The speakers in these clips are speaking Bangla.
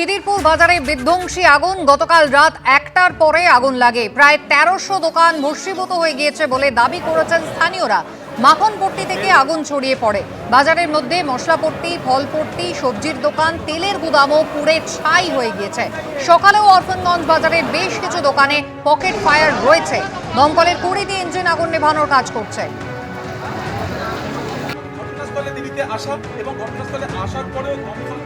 খিদিরপুর বাজারে বিধ্বংসী আগুন। গতকাল রাত একটার পরে আগুন লাগে। প্রায় তেরোশো দোকান ভস্মীভূত হয়ে গিয়েছে বলে দাবি করেছেন স্থানীয়রা। মাখনপট্টি থেকে আগুন ছড়িয়ে পড়ে। বাজারের মধ্যে মশলাপট্টি, ফলপট্টি, সবজির দোকান, তেলের গুদামও পুড়ে ছাই হয়ে গিয়েছে। সকালেও অরফনগঞ্জ বাজারে বেশ কিছু দোকানে পকেট ফায়ার রয়েছে। দমকলের কুড়ি দিয়ে ইঞ্জিন আগুন নেভানোর কাজ করছে। ঘটনাস্থলে আসা এবং ঘটনাস্থলে আসার পরেও দমকল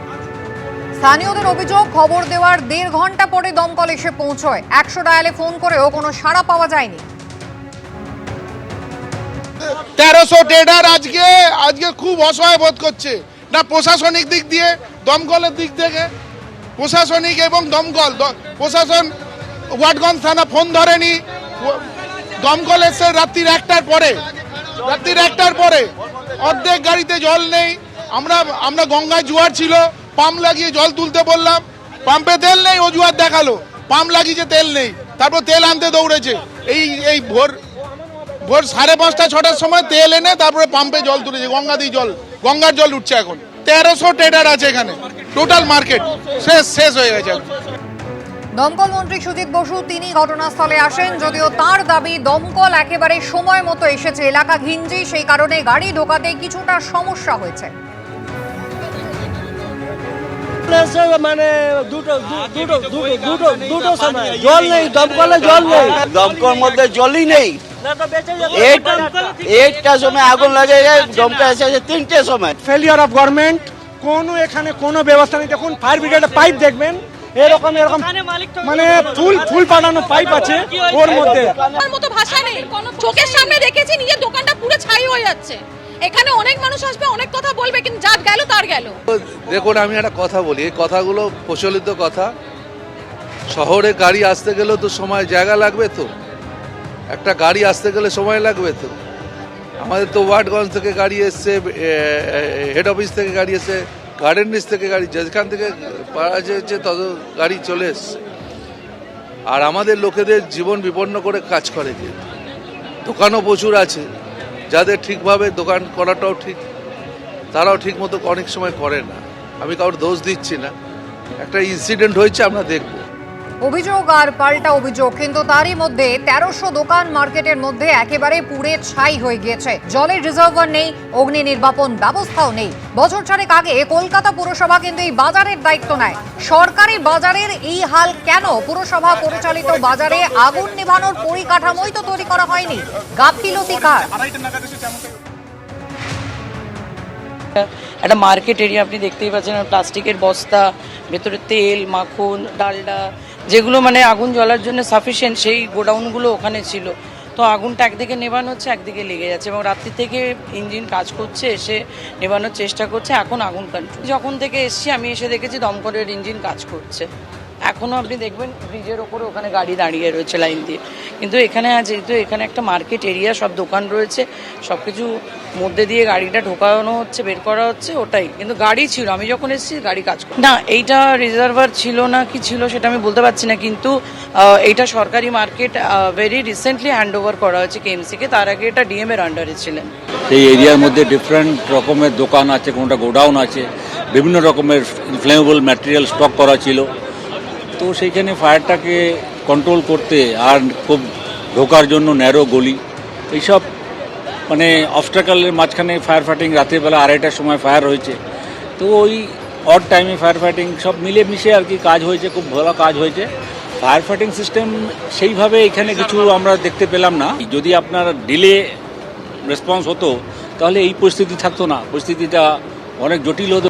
স্থানীয়দের অভিযোগ, খবর দেওয়ার দেড় ঘণ্টা পরে দমকল এসে পৌঁছয়। একশো ডায়ালে ফোন করেও কোনো সাড়া পাওয়া যায়নি। তেরোশো ট্রেডার আজকে আজকে খুব অসহায় বোধ করছে। না, প্রশাসনিক দিক দিয়ে, দমকলের দিক থেকে। প্রশাসনিক এবং দমকল প্রশাসন, ওয়াটগঞ্জ থানা ফোন ধরেনি। দমকল এসে রাত্রির একটার পরে, রাত্রির একটার পরে অর্ধেক গাড়িতে জল নেই। আমরা আমরা গঙ্গায় জোয়ার ছিল। পাম্প লাগিয়ে জল তুলতে বললাম, পাম্পে তেল নেই, অজুহাত দেখাল। পাম্প লাগিয়েছে, তেল নেই। তারপর তেল আনতে দৌড়েছে। এই এই ভোর ভোর সাড়ে পাঁচটা, ছটার সময় তেল এনে তারপরে পাম্পে জল তুলেছে গঙ্গা দিয়ে জল, গঙ্গার জল উঠছে এখন। তেরোশো ট্রেডার আছে এখানে, টোটাল মার্কেট। শেষ শেষ হয়ে গেছে। দমকল মন্ত্রী সুজিত বসু, তিনি ঘটনাস্থলে আসেন, যদিও তার দাবি দমকল একেবারে সময় মতো এসেছে। এলাকা ঘিঞ্জি, সেই কারণে গাড়ি ঢোকাতে কিছুটা সমস্যা হয়েছে। এসে মানে দুটো দুটো দুটো দুটো দুটো সময়। জল নেই দমকলে জল নেই। দমকল মধ্যে জলই নেই। না তো বেঁচে যাবে। এইট এইটটা সময় আগুন লাগে যায় দমকা এসেছে তিনটে সময়। ফেলিয়ার অফ গভর্নমেন্ট কোনো এখানে কোনো ব্যবস্থা নেই। দেখুন ফায়ার ব্রিগেডের পাইপ দেখবেন। এরকম এরকম। মানে ফুল ফুল পাঠানো পাইপ আছে ওর মধ্যে। আমার মতো ভাষা নেই। চোখের সামনে দেখেছি নিজের দোকানটা পুরো ছাই হয়ে যাচ্ছে। এখানে অনেক মানুষ আসবে অনেক কথা বলবে কিন্তু যার গেল তার গেল। দেখুন আমি একটা কথা বলি। এই কথাগুলো প্রচলিত কথা। শহরে গাড়ি আসতে গেলেও তো সময় জায়গা লাগবে তো। একটা গাড়ি আসতে গেলে সময় লাগবে তো। আমাদের তো ওয়ার্ডগঞ্জ থেকে গাড়ি এসছে হেড অফিস থেকে গাড়ি এসছে। গার্ডেন নিচ থেকে গাড়ি, যেখান থেকে পারা যাচ্ছে তত গাড়ি চলে এসছে। আর আমাদের লোকেদের জীবন বিপন্ন করে কাজ করে কিন্তু দোকানও প্রচুর আছে। যাদের ঠিকভাবে দোকান করাটাও ঠিক, তারাও ঠিক মতো অনেক সময় করে না। আমি কারোর দোষ দিচ্ছি না। একটা ইনসিডেন্ট হয়েছে, আমরা দেখব। অভিযোগ আর পাল্টা অভিযোগ, কিন্তু তারই মধ্যে তেরোশো দোকান মার্কেটের মধ্যে একেবারে পুড়ে ছাই হয়ে গিয়েছে। জলের রিজার্ভার নেই, অগ্নি নির্বাপন ব্যবস্থাও নেই। বছর চারেক আগে কলকাতা পুরসভা কিন্তু এই বাজারের দায়িত্ব নেয়। সরকারি বাজারের এই হাল কেন? পুরসভা পরিচালিত বাজারে আগুন নেভানোর পরিকাঠামোই তো তৈরি করা হয়নি। গাফিলতি কার? একটা মার্কেট এরিয়া আপনি দেখতেই পাচ্ছেন, প্লাস্টিকের বস্তা, ভেতরে তেল, মাখন, ডালডা যেগুলো মানে আগুন জ্বলার জন্য সাফিসিয়েন্ট সেই গোডাউনগুলো ওখানে ছিল। তো আগুনটা একদিকে নেভানো হচ্ছে, একদিকে লেগে যাচ্ছে এবং রাত্রি থেকে ইঞ্জিন কাজ করছে, এসে নেবানোর চেষ্টা করছে, এখন আগুন কন্ট্রোল যখন থেকে এসছি, আমি এসে দেখেছি দমকলের ইঞ্জিন কাজ করছে। এখনও আপনি দেখবেন ব্রিজের ওপরে ওখানে গাড়ি দাঁড়িয়ে রয়েছে লাইন দিয়ে। কিন্তু এখানে যেহেতু এখানে একটা মার্কেট এরিয়া সব দোকান রয়েছে সব কিছু মধ্যে দিয়ে গাড়িটা ঢোকানো হচ্ছে, বের করা হচ্ছে, ওটাই। কিন্তু গাড়ি ছিল, আমি যখন এসেছি, গাড়ি কাজ করে না, এইটা রিজার্ভার ছিল না, কি ছিল সেটা আমি বলতে পারছি না, কিন্তু এইটা সরকারি market very recently hand over করা হয়েছে কেএমসিকে তার আগে এটা ডিএম এর আন্ডারে ছিলেন। এই এরিয়ার মধ্যে ডিফারেন্ট রকমের দোকান আছে, কোনটা গোডাউন আছে, বিভিন্ন রকমের ইনফ্লেমেবল ম্যাটেরিয়াল স্টক করা ছিল। তো সেইখানে ফায়ারটাকে কন্ট্রোল করতে আর খুব ঢোকার জন্য ন্যারো গলি। এইসব মানে অবস্টাকালের মাঝখানে ফায়ার ফাইটিং রাতের বেলা আড়াইটার সময় ফায়ার হয়েছে। তো ওই অড টাইমে ফায়ার ফাইটিং সব মিলে মিশে আর কি কাজ হয়েছে, খুব ভালো কাজ হয়েছে। ফায়ার ফাইটিং সিস্টেম সেইভাবে এখানে কিছু আমরা দেখতে পেলাম না। যদি আপনার ডিলে রেসপন্স হতো, তাহলে এই পরিস্থিতি থাকতো না। পরিস্থিতিটা অনেক জটিল হতো।